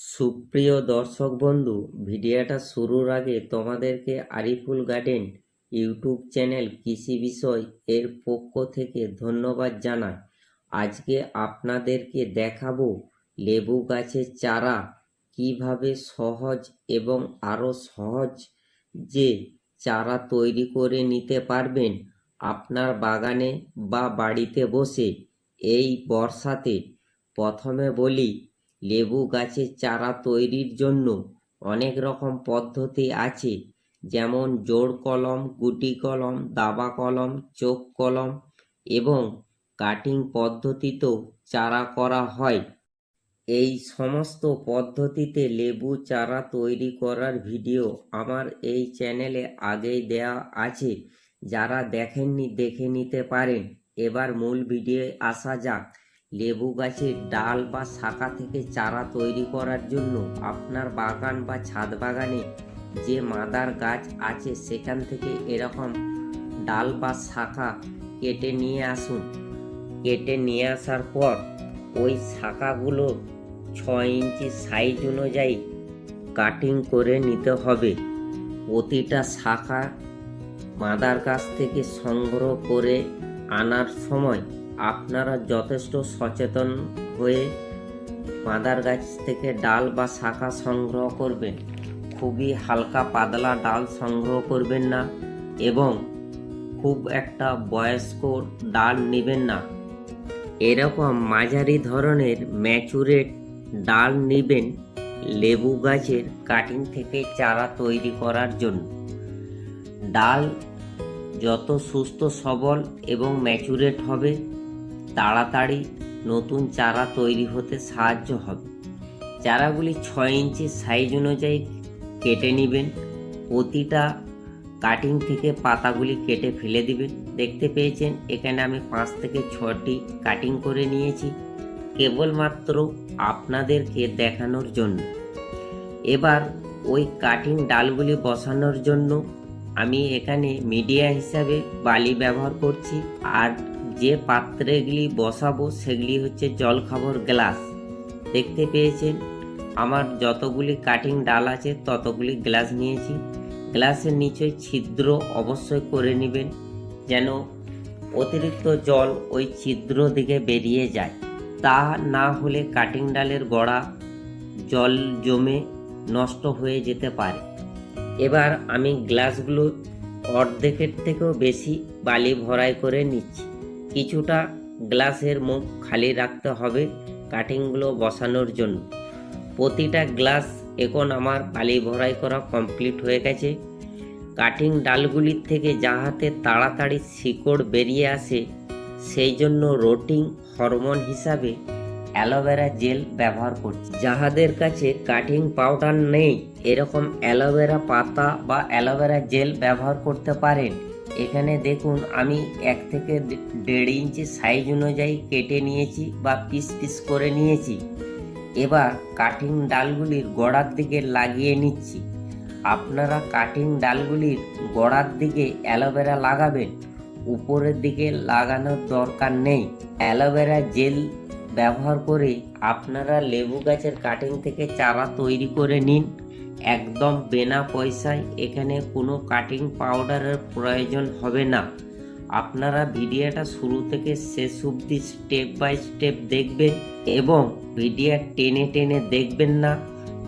সুপ্রিয় দর্শক বন্ধু, ভিডিওটা শুরুর আগে তোমাদেরকে আরিফুল গার্ডেন ইউটিউব চ্যানেল কৃষি বিষয় এর পক্ষ থেকে ধন্যবাদ জানাই। আজকে আপনাদেরকে দেখাবো লেবু গাছের চারা কীভাবে সহজ এবং আরও সহজ যে চারা তৈরি করে নিতে পারবেন আপনার বাগানে বা বাড়িতে বসে এই বর্ষাতে। প্রথমে বলি লেবু গাছের চারা তৈরির জন্য অনেক রকম পদ্ধতি আছে। যেমন জোড় কলম, গুটি কলম, দাবা কলম, চোখ কলম এবং কাটিং পদ্ধতিতেও চারা করা হয়। এই সমস্ত পদ্ধতিতে লেবু চারা তৈরি করার ভিডিও আমার এই চ্যানেলে আগেই দেওয়া আছে। যারা দেখেননি, দেখে নিতে পারেন। এবার মূল ভিডিওয়ে আসা যাক। লেবু গাছের ডাল বা শাখা থেকে চারা তৈরি করার জন্য আপনার বাগান বা ছাদ বাগানে যে মাদার গাছ আছে সেখান থেকে এরকম ডাল বা শাখা কেটে নিয়ে আসুন। কেটে নিয়ে আসার পর ওই শাখাগুলো ছয় ইঞ্চি সাইজ অনুযায়ী কাটিং করে নিতে হবে। প্রতিটা শাখা মাদার গাছ থেকে সংগ্রহ করে আনার সময় আপনারা যথেষ্ট সচেতন হয়ে মাদার গাছ থেকে ডাল বা শাখা সংগ্রহ করবেন। খুবই হালকা পাতলা ডাল সংগ্রহ করবেন না এবং খুব একটা বয়স্ক ডাল নেবেন না। এরকম মাঝারি ধরনের ম্যাচুরেট ডাল নেবেন লেবু গাছের কাটিং থেকে চারা তৈরি করার জন্য। ডাল যত সুস্থ সবল এবং ম্যাচুরেট হবে তাড়াতাড়ি নতুন চারা তৈরি হতে সাহায্য হবে। চারাগুলি ছয় ইঞ্চি সাইজ অনুযায়ী কেটে নেবেন। প্রতিটা কাটিং থেকে পাতাগুলি কেটে ফেলে দিবেন। দেখতে পেয়েছেন, এখানে আমি পাঁচ থেকে ছটি কাটিং করে নিয়েছি, কেবলমাত্র আপনাদেরকে দেখানোর জন্য। এবার ওই কাটিং ডালগুলি বসানোর জন্য আমি এখানে মিডিয়া হিসাবে বালি ব্যবহার করছি আর যে পাত্রেগুলি বসাবো সেগুলি হচ্ছে জলখাবার গ্লাস। দেখতে পেয়েছেন? আমার যতগুলি কাটিং ডাল আছে, ততগুলি গ্লাস নিয়েছি। গ্লাসের নিচে ছিদ্র অবশ্যই করে নেবেন, যেন অতিরিক্ত জল ওই ছিদ্র দিকে বেরিয়ে যায়। তা না হলে কাটিং ডালের গোড়া জল জমে নষ্ট হয়ে যেতে পারে। এবার আমি গ্লাসগুলো অর্ধেকের থেকেও বেশি বালি ভরাই করে নিচ্ছি। কিছুটা গ্লাসের মুখ খালি রাখতে হবে কাটিংগুলো বসানোর জন্য। প্রতিটা গ্লাস এখন আমার বালি ভরাই করা কমপ্লিট হয়ে গেছে। কাটিং ডালগুলির থেকে যাহাতে তাড়াতাড়ি শিকড় বেরিয়ে আসে, সেই জন্য রোটিং হরমোন হিসাবে অ্যালোভেরা জেল ব্যবহার করছি। যাহাদের কাছে কাটিং পাউডার নেই, এরকম অ্যালোভেরা পাতা বা অ্যালোভেরা জেল ব্যবহার করতে পারেন। এখানে দেখুন, আমি এক থেকে দেড় ইঞ্চি সাইজ অনুযায়ী কেটে নিয়েছি বা পিস পিস করে নিয়েছি। এবার কাটিং ডালগুলির গোড়ার দিকে লাগিয়ে নিচ্ছি। আপনারা কাটিং ডালগুলির গোড়ার দিকে অ্যালোভেরা লাগাবেন। উপরের দিকে লাগানোর দরকার নেই। অ্যালোভেরা জেল ব্যবহার করে আপনারা লেবু গাছের কাটিং থেকে চারা তৈরি করে নিন। একদম বিনা পয়সায় এখানে কোনো কাটিং পাউডারের প্রয়োজন হবে না। আপনারা ভিডিওটা শুরু থেকে শেষ অবধি স্টেপ বাই স্টেপ দেখবেন এবং ভিডিও টেনে টেনে দেখবেন না,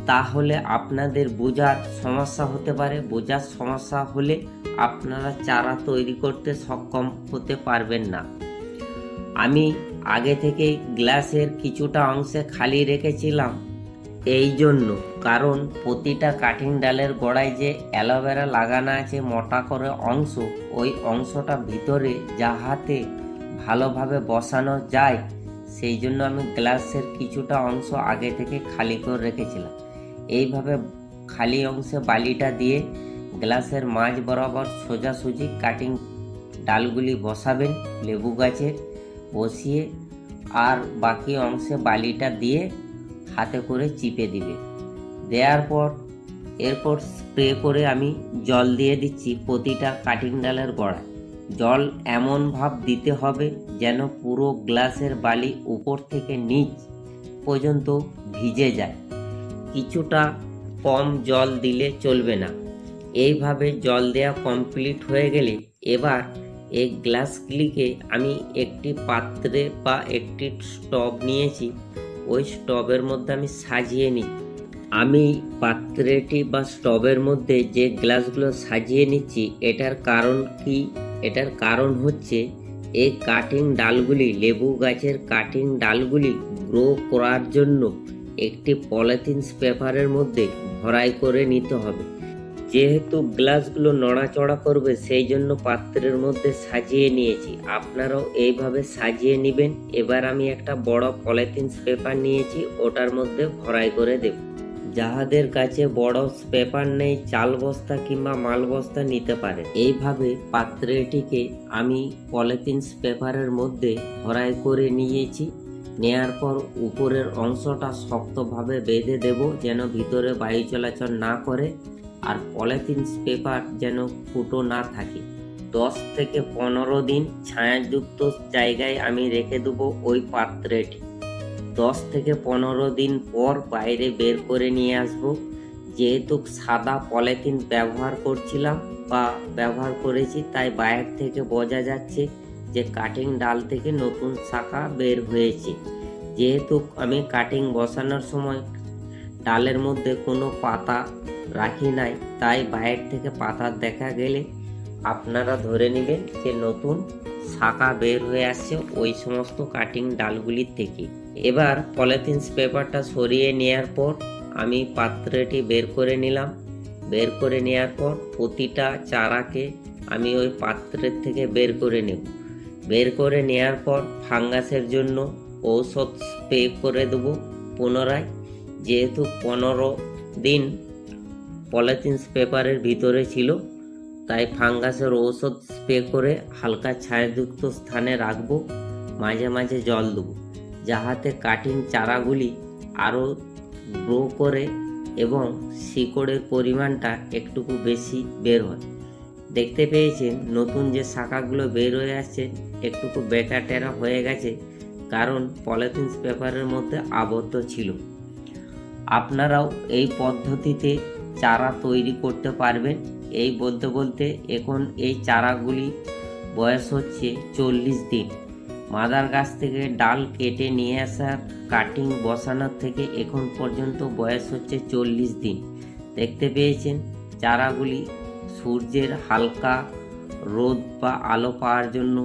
তাহলে আপনাদের বোঝার সমস্যা হতে পারে। বোঝার সমস্যা হলে আপনারা চারা তৈরি করতে সক্ষম হতে পারবেন না। আমি আগে থেকে গ্লাসের কিছুটা অংশে খালি রেখেছিলাম। এই জন্য, কারণ প্রতিটা কাটিং ডালের গোড়ায় যে অ্যালোভেরা লাগানো আছে মোটা করে অংশ, ওই অংশটা ভিতরে যাহাতে ভালোভাবে বসানো যায়, সেই জন্য আমি গ্লাসের কিছুটা অংশ আগে থেকে খালি করে রেখেছিলাম। এইভাবে খালি অংশে বালিটা দিয়ে গ্লাসের মাঝ বরাবর সোজাসুজি কাটিং ডালগুলি বসাবেন, লেবু গাছের বসিয়ে, আর বাকি অংশে বালিটা দিয়ে হাতে করে চিপে দিবে। দেওয়ার পর, এরপর স্প্রে করে আমি জল দিয়ে দিচ্ছি প্রতিটা কাটিং ডালের গোড়ায়। জল এমন ভাব দিতে হবে যেন পুরো গ্লাসের বালি উপর থেকে নিচ পর্যন্ত ভিজে যায়। কিছুটা কম জল দিলে চলবে না। এইভাবে জল দেওয়া কমপ্লিট হয়ে গেলে এবার এই গ্লাসগুলিকে আমি একটি পাত্রে বা একটি স্টব নিয়েছি। ওই স্টবের মধ্যে আমি সাজিয়ে নিই। আমি পাত্রেটি বা স্টবের মধ্যে যে গ্লাসগুলো সাজিয়ে নিচ্ছি, এটার কারণ কি? এটার কারণ হচ্ছে এই কাটিং ডালগুলি, লেবু গাছের কাটিং ডালগুলি গ্রো করার জন্য একটি পলিথিন পেপারের মধ্যে ভরাই করে নিতে হবে। যেহেতু গ্লাসগুলো নড়াচড়া করবে, সেই জন্য পাত্রের মধ্যে সাজিয়ে নিয়েছি। আপনারাও এইভাবে সাজিয়ে নেবেন। এবার আমি একটা বড় পলিথিন পেপার নিয়েছি, ওটার মধ্যে ভরাই করে দেব। যাহাদের কাছে বড় পেপার নেই, চাল বস্তা কিংবা মাল বস্তা নিতে পারে। এইভাবে পাত্রটিকে আমি পলিথিন পেপারের মধ্যে ভরাই করে নিয়েছি। নেয়ার পর উপরের অংশটা শক্তভাবে বেঁধে দেব, যেন ভিতরে বায়ু চলাচল না করে। আর পলিথিন পেপার যেন ফুটো না থাকে। দশ থেকে পনেরো দিন ছায়াযুক্ত জায়গায় আমি রেখে দেবো ওই পাত্রেটি। দশ থেকে পনেরো দিন পর বাইরে বের করে নিয়ে আসব। যেহেতু সাদা পলিথিন ব্যবহার করছিলাম বা ব্যবহার করেছি, তাই বাইরে থেকে বোঝা যাচ্ছে যে কাটিং ডাল থেকে নতুন শাখা বের হয়েছে। যেহেতু আমি কাটিং বসানোর সময় ডালের মধ্যে কোনো পাতা রাখি নাই। তাই বাইরে থেকে পাতা দেখা গেলে আপনারা ধরে নেবেন যে নতুন শাখা বের হয়ে আসছে ওই সমস্ত কাটিং ডালগুলির থেকে। এবার পলিথিন পেপারটা সরিয়ে নেওয়ার পর আমি পাত্রটি বের করে নিলাম। বের করে নেওয়ার পর প্রতিটা চারাকে আমি ওই পাত্রের থেকে বের করে নেব। বের করে নেওয়ার পর ফাঙ্গাসের জন্য ঔষধ স্প্রে করে দেবো পুনরায়। যেহেতু পনেরো দিন পলিথিন পেপারের ভিতরে ছিল। তাই ফাঙ্গাসের ঔষধ স্প্রে করে হালকা ছায়াযুক্ত স্থানে রাখব, মাঝে মাঝে জল দেবো, যাহাতে কাটিং চারাগুলি আরও গ্রো করে এবং শিকড়ের পরিমাণটা একটুকু বেশি বের হয়। দেখতে পেয়েছেন, নতুন যে শাখাগুলো বের হয়ে আসছে, একটুকু বেকা টেরা হয়ে গেছে, কারণ পলিথিন পেপারের মধ্যে আবদ্ধ ছিল। আপনারাও এই পদ্ধতিতে চারা তৈরি করতে পারবেন। এই বলতে বলতে এখন এই চারাগুলি বয়স হচ্ছে চল্লিশ দিন। মাদার গাছ থেকে ডাল কেটে নিয়ে আসার কাটিং বসানোর থেকে এখন পর্যন্ত বয়স হচ্ছে চল্লিশ দিন। দেখতে পেয়েছেন, চারাগুলি সূর্যের হালকা রোদ বা আলো পাওয়ার জন্য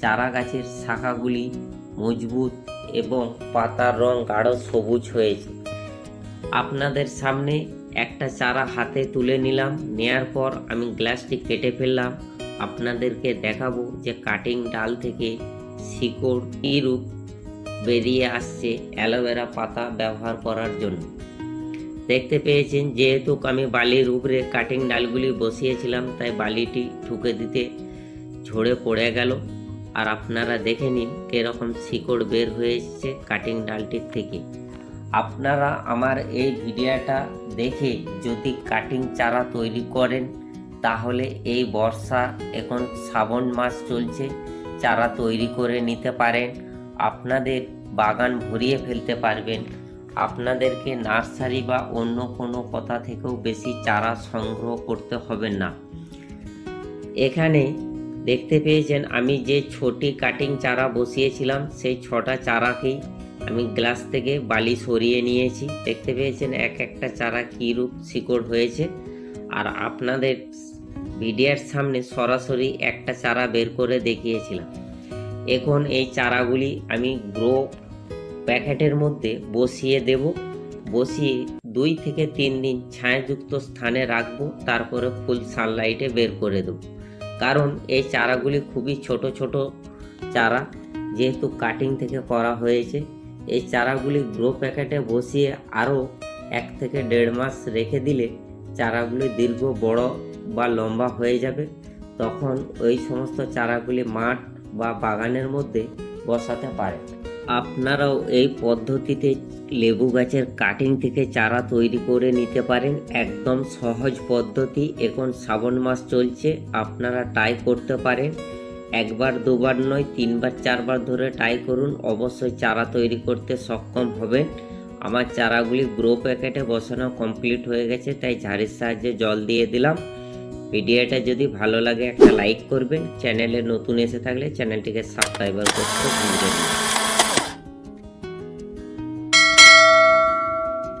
চারা গাছের শাখাগুলি মজবুত এবং পাতার রং গাঢ় সবুজ হয়েছে। আপনাদের সামনে একটা চারা হাতে তুলে নিলাম। নেয়ার পর আমি গ্লাসটি কেটে ফেললাম। আপনাদেরকে দেখাবো যে কাটিং ডাল থেকে শিকড় কী রূপ বেরিয়ে আসছে অ্যালোভেরা পাতা ব্যবহার করার জন্য। দেখতে পেয়েছেন, যেহেতু আমি বালির উপরে কাটিং ডালগুলি বসিয়েছিলাম, তাই বালিটি ঠুকে দিতে ঝরে পড়ে গেল। আর আপনারা দেখে নিন, কীরকম শিকড় বের হয়ে এসছে কাটিং ডালটির থেকে। আপনারা আমার এই ভিডিওটা দেখে যদি কাটিং চারা তৈরি করেন, তাহলে এই বর্ষা এখন শ্রাবণ মাস চলছে, চারা তৈরি করে নিতে পারেন, আপনাদের বাগান ভরিয়ে ফেলতে পারবেন। আপনাদেরকে নার্সারি বা অন্য কোনো কথা থেকেও বেশি চারা সংগ্রহ করতে হবে না। এখানে দেখতে পেয়েছেন আমি যে ছোটি কাটিং চারা বসিয়েছিলাম, সেই ছটা চারাকেই আমি গ্লাস থেকে বালি সরিয়ে নিয়েছি। দেখতে পেয়েছেন এক একটা চারা কী রূপ শিকড় হয়েছে। আর আপনাদের ভিডিওর সামনে সরাসরি একটা চারা বের করে দেখিয়েছিলাম। এখন এই চারাগুলি আমি গ্রো প্যাকেটের মধ্যে বসিয়ে দেব। বসিয়ে দুই থেকে তিন দিন ছায়াযুক্ত স্থানে রাখব। তারপরে ফুল সানলাইটে বের করে দেবো। কারণ এই চারাগুলি খুবই ছোট ছোট চারা। যেহেতু কাটিং থেকে করা হয়েছে এই চারাগুলি গ্রো প্যাকেটে বসিয়ে আরও এক থেকে দেড় মাস রেখে দিলে চারাগুলি দীর্ঘ, বড় বা লম্বা হয়ে যাবে। তখন ওই সমস্ত চারাগুলি মাঠ বা বাগানের মধ্যে বসাতে পারে। আপনারাও এই পদ্ধতিতে লেবু গাছের কাটিং থেকে চারা তৈরি করে নিতে পারেন। একদম সহজ পদ্ধতি। এখন শ্রাবণ মাস চলছে, আপনারা ট্রাই করতে পারেন। একবার, দুবার নয়, তিনবার, চারবার ধরে ট্রাই করুন। অবশ্যই চারা তৈরি করতে সক্ষম হবে আমার চারাগুলি গ্রো প্যাকেটে বসানো কমপ্লিট হয়ে গেছে, তাই ঝাড়ির সাহায্যে জল দিয়ে দিলাম। ভিডিওটা যদি ভালো লাগে একটা লাইক করবেন। চ্যানেলে নতুন এসে থাকলে চ্যানেলটিকে সাবস্ক্রাইবার করতে ভুলবেন না